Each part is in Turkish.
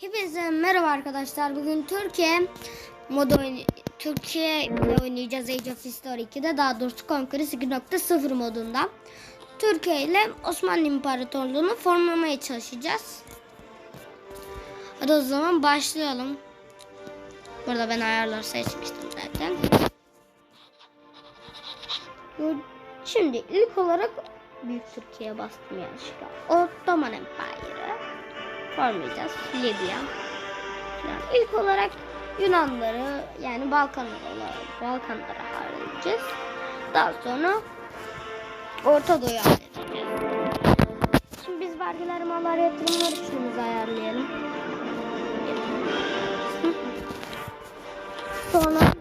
Hepinize merhaba arkadaşlar. Bugün Türkiye oyn- Türkiye ile oynayacağız Age of History 2'de daha doğrusu Conquest 2.0 modunda. Türkiye ile Osmanlı İmparatorluğu'nu formlamaya çalışacağız. Hadi o zaman başlayalım. Burada ben ayarları seçmiştim zaten. Şimdi ilk olarak Büyük Türkiye'ye bastım yanlışlıkla. Ottoman Empire'ı formlayacağız. Libya. Yani ilk olarak Yunanları yani Balkanları Balkanlara halledeceğiz. Daha sonra Orta Doğu'yu halledeceğiz. Şimdi biz vergiler, mallar, yatırımlar üçümüzü ayarlayalım. Sonra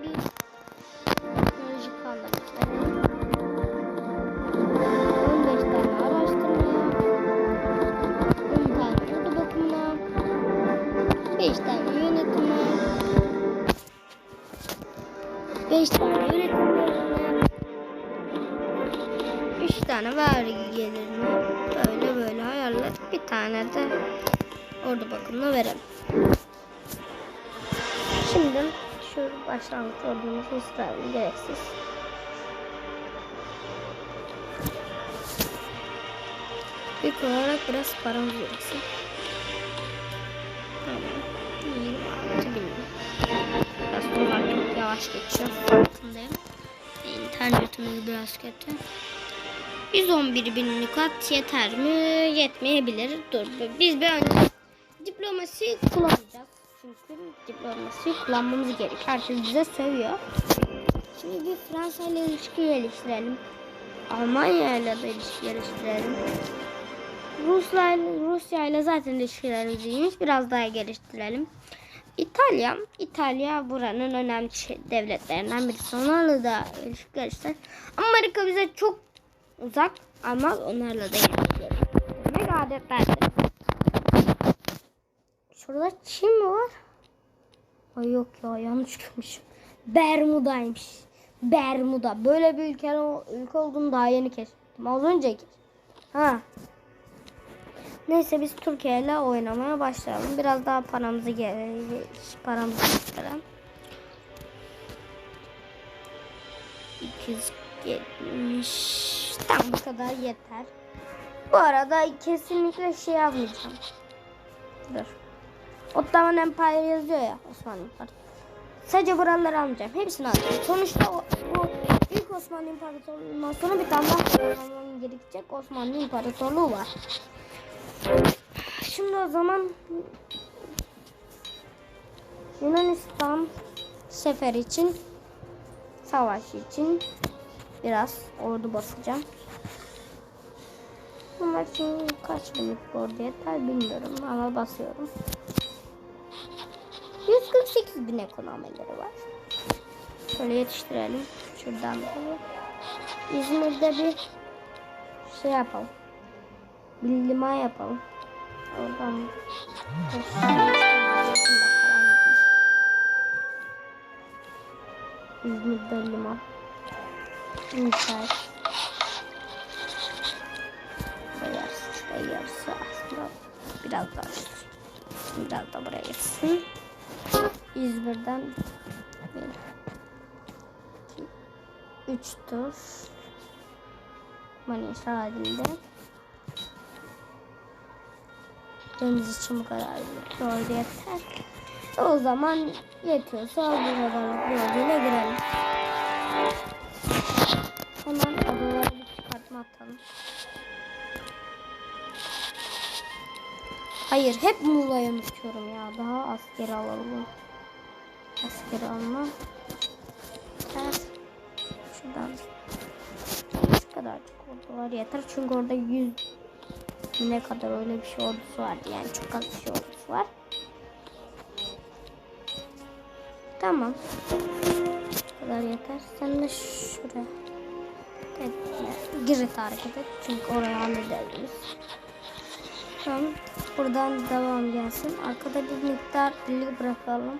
ordu bakımına verelim. Şimdi şu başlangıç ordumuzu isterim gereksiz. İlk olarak biraz paramız olsun. Tamam. 26 bin. Biraz dolar çok yavaş geçiyor. Farkındayım. İnternetimiz biraz kötü. 111 bin lukat yeter mi? Yetmeyebilir. Dur. Biz bir önce diplomasi kullanacağız. Çünkü diplomasi kullanmamız gerek. Herkes bize seviyor. Şimdi bir Fransa ile ilişki geliştirelim. Almanya ile de ilişki geliştirelim. Rusya ile, Rusya ile zaten ilişkilerimiz iyiymiş. Biraz daha geliştirelim. İtalya, İtalya buranın önemli devletlerinden birisi. Onlarla da ilişki geliştirelim. Amerika bize çok uzak ama onlarla da ilişki geliştirmek adetlerdir. Şurada Çin mi var? Ay yok ya yanlış görmüşüm. Bermuda'ymış. Bermuda. Böyle bir ülke, ülke olduğunu daha yeni keşfettim. Az önce keşfettim. Ha. Neyse biz Türkiye ile oynamaya başlayalım. Biraz daha paramızı paramızı gösterelim. 270 tam bu kadar yeter. Bu arada kesinlikle şey yapmayacağım. Dur. Ottoman Empire yazıyor ya Osmanlı İmparatorluğu. Sadece buraları almayacağım. Hepsini alacağım. Sonuçta o, bu ilk Osmanlı İmparatorluğu'ndan sonra bir tane daha gerekecek Osmanlı İmparatorluğu var. Şimdi o zaman Yunanistan sefer için savaş için biraz ordu basacağım. Bunlar için kaç binlik ordu yeter bilmiyorum ama basıyorum. 148 bin ekonomileri var. Şöyle yetiştirelim. Şuradan böyle. İzmir'de bir şey yapalım. Bir liman yapalım. Oradan İzmir'de liman. İnşaat. Burada yarısı, şurada yarısı aslında biraz daha biraz da buraya gitsin. İzmir'den bir, iki, üç tur Manisa halinde. Deniz için bu kadar doğru yeter. O zaman yetiyorsa buradan yoluyla girelim. Hayır hep Muğla'yı unutuyorum ya. Daha asker alalım. Asker alma. Ters. Şuradan. Şu kadarcık ordular yeter. Çünkü orada 100 ne kadar öyle bir şey ordusu vardı. Yani çok az bir şey ordusu var. Tamam. Bu kadar yeter. Sen de şuraya. Evet, Girit hareket et. Çünkü orayı hallederiz. Tamam. Buradan devam gelsin. Arkada bir miktar birlik bırakalım.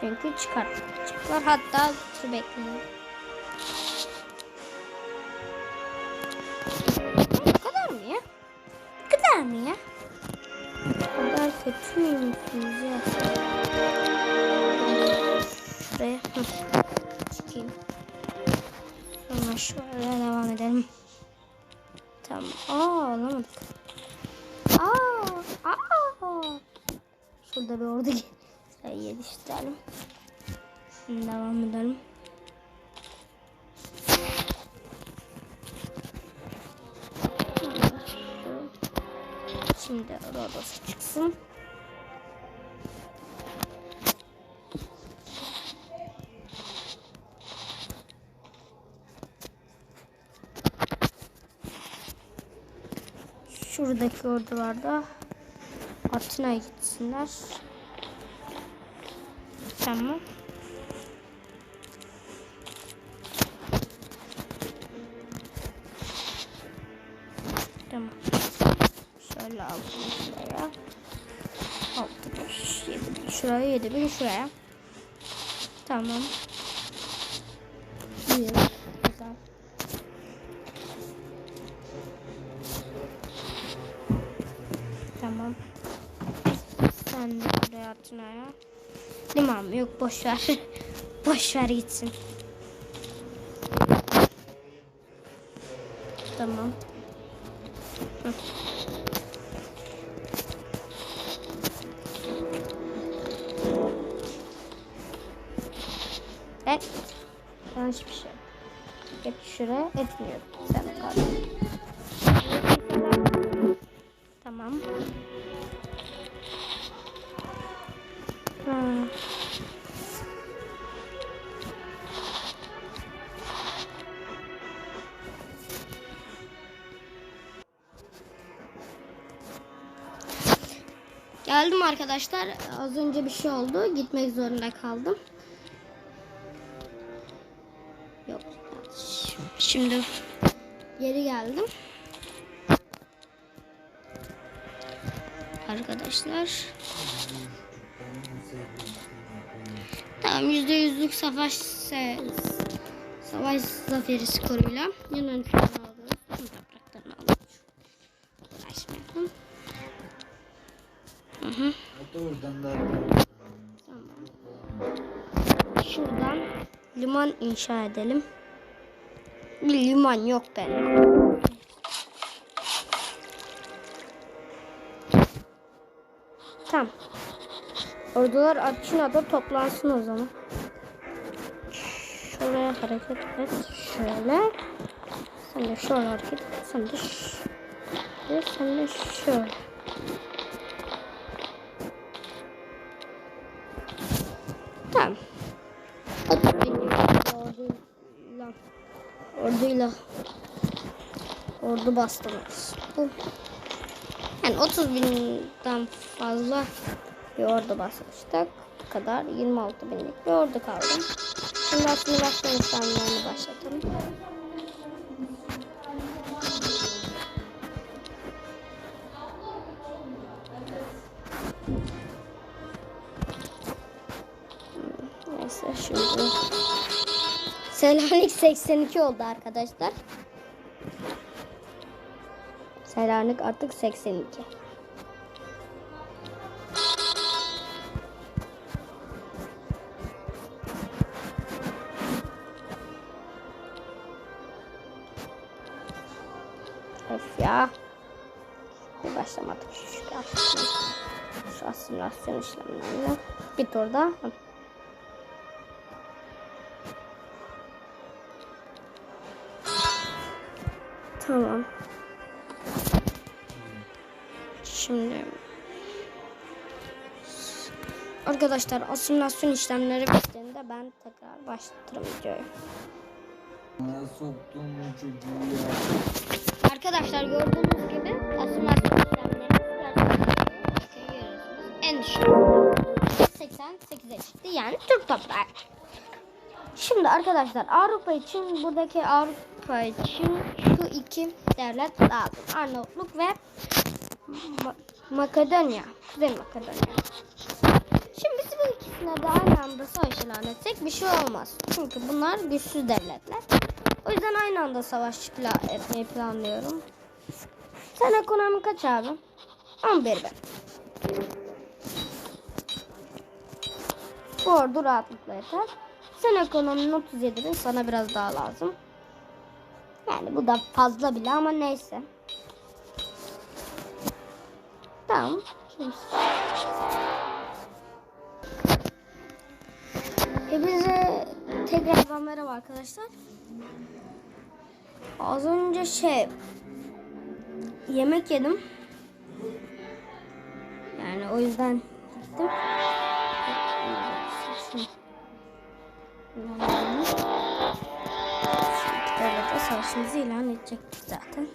Çünkü çıkartacaklar. Hatta şu bekleyin. Bu kadar mı ya? Bu kadar mı ya? Burada kötü müymüşsünüz ya? Şuraya çıkayım. Sonra şöyle devam edelim. Tamam. Aa alamadık. Aa, aa. Şurada bir orada yetiştirelim. Şimdi devam edelim. Şimdi Rodos çıksın. Şuradaki ordularda Atina'ya gitsinler. Tamam. Tamam. Şöyle aldım şuraya. Bin şuraya, yedi bin şuraya. Tamam. Sen de buraya atın ayağa. Liman mı? Yok boş ver. boş ver gitsin. Tamam. Hı. Evet. Yanlış bir şey. Geç şuraya etmiyor. Sen Geldim arkadaşlar. Az önce bir şey oldu. Gitmek zorunda kaldım. Yok. Şimdi geri geldim. Arkadaşlar. Tamam yüzde yüzlük savaş savaş zaferi skoruyla Yunanistan'ı alıyoruz. Topraklarını alıyoruz. Uğraşmayalım. Hı oradan da Tamam. Şuradan liman inşa edelim. Bir liman yok benim. Tamam. Ordular Atina'da toplansın o zaman. Şuraya hareket et. Şöyle. Sen de şöyle hareket et. Sen de şöyle. Sen de şöyle. Orduyla ordu bastırırız. Bu yani 30 binden fazla bir ordu basmıştık. Bu kadar 26 binlik bir ordu kaldı. Şimdi asimilasyon işlemlerini başlatalım. Selanik 82 oldu arkadaşlar. Selanik artık 82. Öf ya. Bir başlamadık şu asimilasyon işlemlerine. Bir tur daha. Arkadaşlar asimilasyon işlemleri bittiğinde ben tekrar başlatırım videoyu. bana soktun bu çocuğu ya. Arkadaşlar gördüğünüz gibi asimilasyon işlemleri. En düşük 88'e çıktı yani Türk toprağı. Şimdi arkadaşlar Avrupa için buradaki Avrupa için şu iki devlet lazım. Arnavutluk ve Ma- Makedonya. Kuzey Makedonya. Şimdi biz bu ikisine de aynı anda savaş ilan etsek bir şey olmaz. Çünkü bunlar güçsüz devletler. O yüzden aynı anda savaş pla- etmeyi planlıyorum. Sen ekonomi kaç abi? 11 ben. Bu ordu rahatlıkla yeter. Sen ekonominin 37 bin sana biraz daha lazım. Yani bu da fazla bile ama neyse. Tamam. Şimdi Hepinize tekrardan merhaba arkadaşlar. Az önce şey yemek yedim. Yani o yüzden gittim. Şimdi- Böyle de savaşımızı ilan edecektik zaten.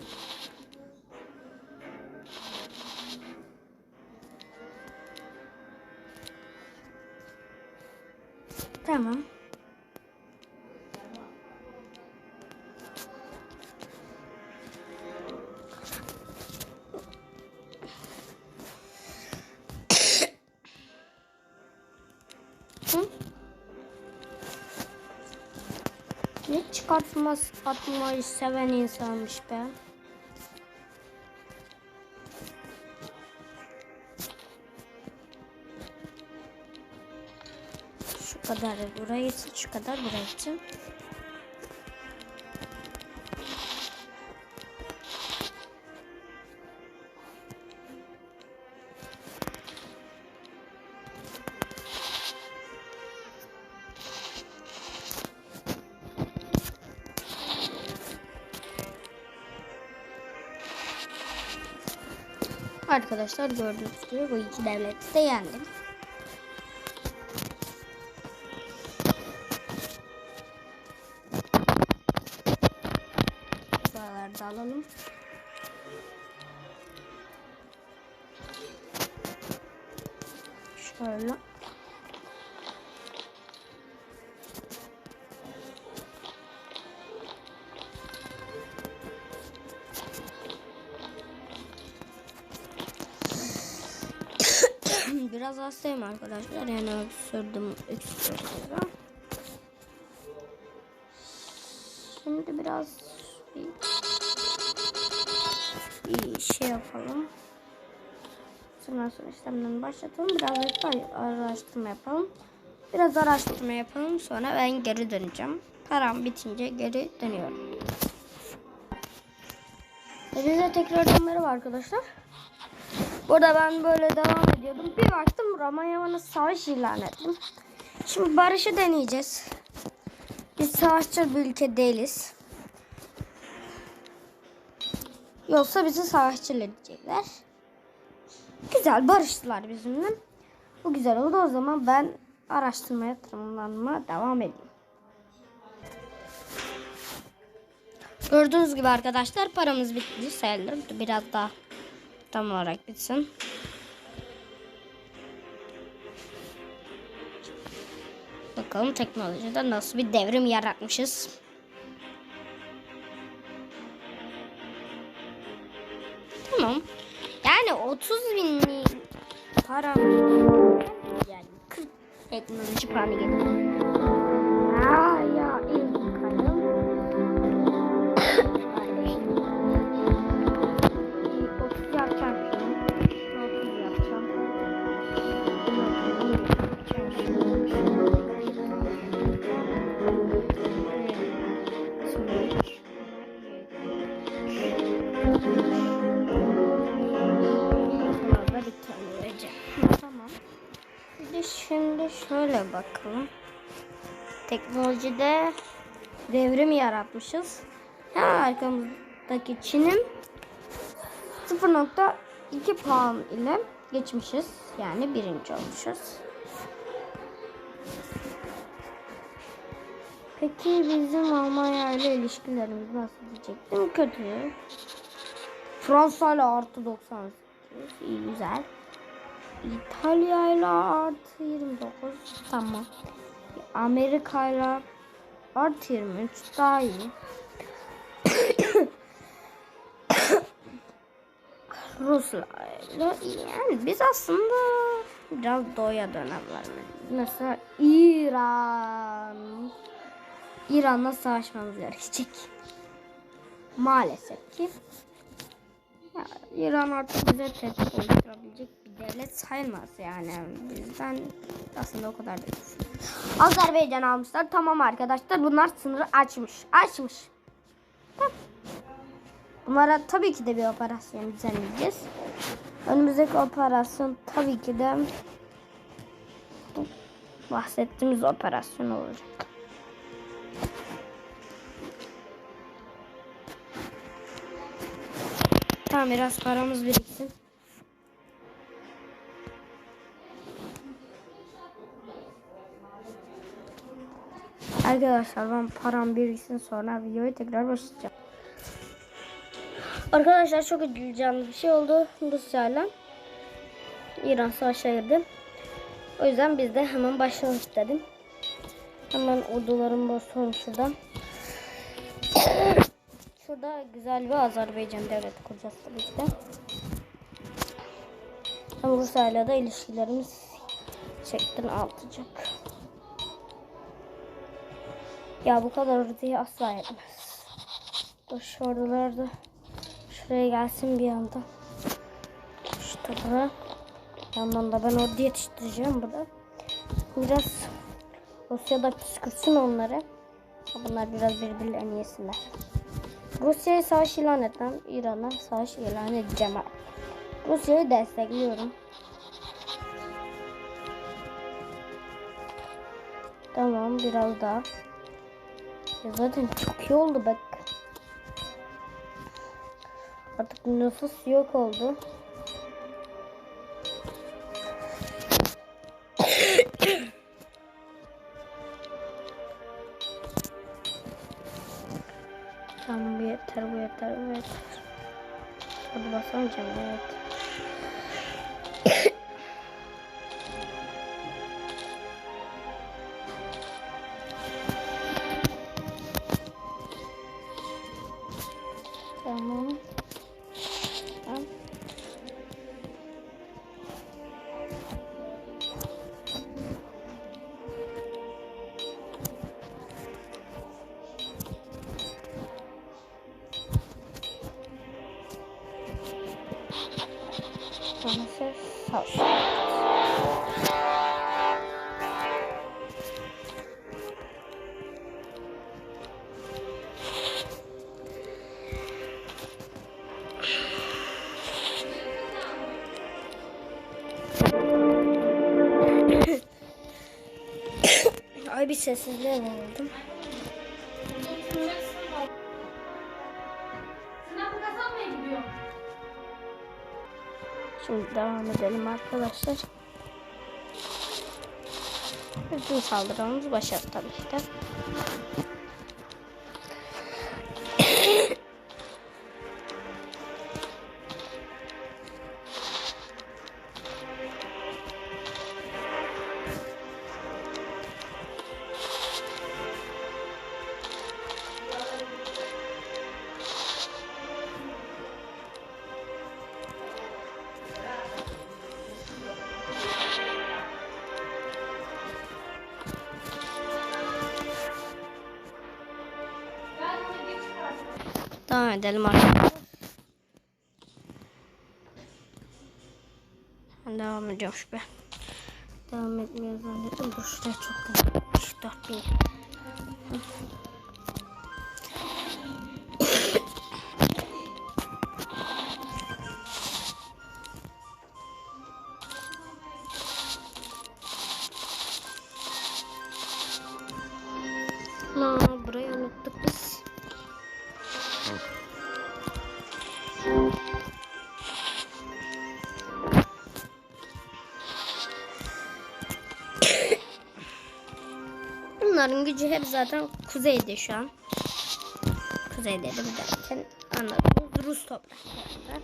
Çıkartmaz atmayı seven insanmış be. Şu kadar gitsin, şu kadar buraya Arkadaşlar gördüğünüz gibi bu iki devleti de yendim. Buraları da alalım. Şöyle. Biraz hastayım arkadaşlar. Yani öksürdüm, öksürdüm. Şimdi biraz bir, bir şey yapalım. Simülasyon işlemlerini başlatalım. Biraz araştırma yapalım. Biraz araştırma yapalım. Sonra ben geri döneceğim. Param bitince geri dönüyorum. Hepinize tekrardan merhaba arkadaşlar. Burada ben böyle devam ediyordum. Bir baktım Romanya bana savaş ilan ettim. Şimdi barışı deneyeceğiz. Biz savaşçı bir ülke değiliz. Yoksa bizi savaşçılar diyecekler. Güzel barıştılar bizimle. Bu güzel oldu. O zaman ben araştırmaya tırmanma devam edeyim. Gördüğünüz gibi arkadaşlar paramız bitti sayılır. Biraz daha tam olarak bitsin. Bakalım teknolojide nasıl bir devrim yaratmışız. Tamam. Yani 30 bin para yani 40 teknoloji puanı geliyor. Aa ya Teknolojide devrim yaratmışız. Hemen arkamızdaki Çin'in 0.2 puan ile geçmişiz. Yani birinci olmuşuz. Peki bizim Almanya ile ilişkilerimiz nasıl diyecektim? Kötü. Fransa ile artı 98. İyi güzel. İtalya ile artı 29. Tamam. Amerika ile artı 23 daha iyi. Ruslarla. Yani biz aslında biraz doğuya dönemler. Mesela İran. İran'la savaşmamız gerekecek. Maalesef ki. Ya, İran artık bize tehdit oluşturabilecek bir devlet sayılmaz yani. Bizden aslında o kadar değil. Azerbaycan almışlar. Tamam arkadaşlar bunlar sınırı açmış. Açmış. Bunlara tabii ki de bir operasyon düzenleyeceğiz. Önümüzdeki operasyon tabii ki de bahsettiğimiz operasyon olacak. Tamam biraz paramız biriksin. Arkadaşlar ben param biriksin sonra videoyu tekrar başlayacağım. Arkadaşlar çok üzüleceğimiz bir şey oldu Rusya'yla. İran savaşa girdi. O yüzden biz de hemen başlayalım istedim. Hemen ordularımı basıyorum şuradan. Şurada güzel bir Azerbaycan devleti kuracağız tabii ki de. Ama Rusya'yla da ilişkilerimiz çektin artacak. Ya bu kadar orduyu asla yetmez. Dur şu ordular da şuraya gelsin bir anda. İşte buraya. Yandan da ben ordu yetiştireceğim burada. Biraz Rusya'da püskürtsün onları. Bunlar biraz birbirlerini yesinler. Rusya'ya savaş ilan etmem. İran'a savaş ilan edeceğim. Rusya'yı destekliyorum. Tamam biraz daha. Ya zaten çok iyi oldu bak. Artık nüfus yok oldu. Tamam bu yeter bu yeter bu yeter. Hadi basamayacağım evet. Maalesef sağ Ay bir sessizliğe oldum. Devam edelim arkadaşlar. Bütün saldırımız başarı tabii ki. Edelim. Ben devam ediyorum şu be. Devam etmeye zannettim. Dur şuraya çok güzel. 4000. Bunların gücü hep zaten kuzeyde şu an. Kuzeyde de derken anladınız Rus topraklarında.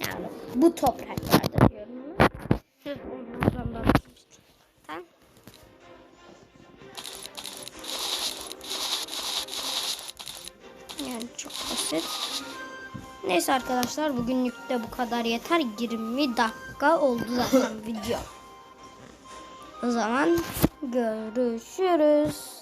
Yani bu topraklarda diyorum ama. Sırf onlardan bahsetmiştim. Yani çok basit. Neyse arkadaşlar bugünlük de bu kadar yeter. 20 dakika oldu zaten video. O zaman görüşürüz.